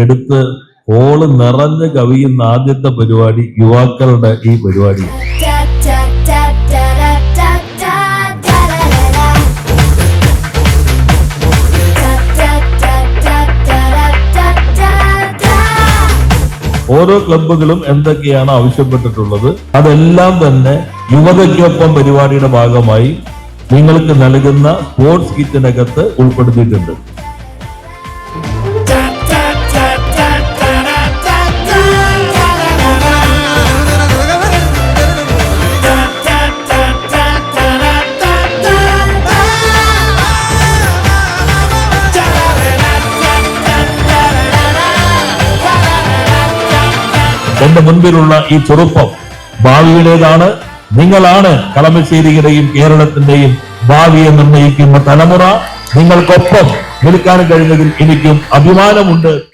എടുത്ത് ഹോൾ നിറഞ്ഞ് കവിയുന്ന ആദ്യത്തെ പരിപാടി യുവാക്കളുടെ ഈ പരിപാടി. ഓരോ ക്ലബുകളും എന്തൊക്കെയാണ് ആവശ്യപ്പെട്ടിട്ടുള്ളത്? അതെല്ലാം തന്നെ യുവതയ്ക്കൊപ്പം പരിപാടിയുടെ ഭാഗമായി നിങ്ങൾക്ക് നൽകുന്ന സ്പോർട്സ് കിറ്റിനകത്ത് ഉൾപ്പെടുത്തിയിട്ടുണ്ട്. എന്റെ മുൻപിലുള്ള ഈ ചെറുപ്പം ഭാവിയുടേതാണ്. നിങ്ങളാണ് കളമശ്ശേരിയുടെയും കേരളത്തിന്റെയും ഭാവിയെ നിർണയിക്കുന്ന തലമുറ. നിങ്ങൾക്കൊപ്പം നിൽക്കാൻ കഴിഞ്ഞതിൽ എനിക്കും അഭിമാനമുണ്ട്.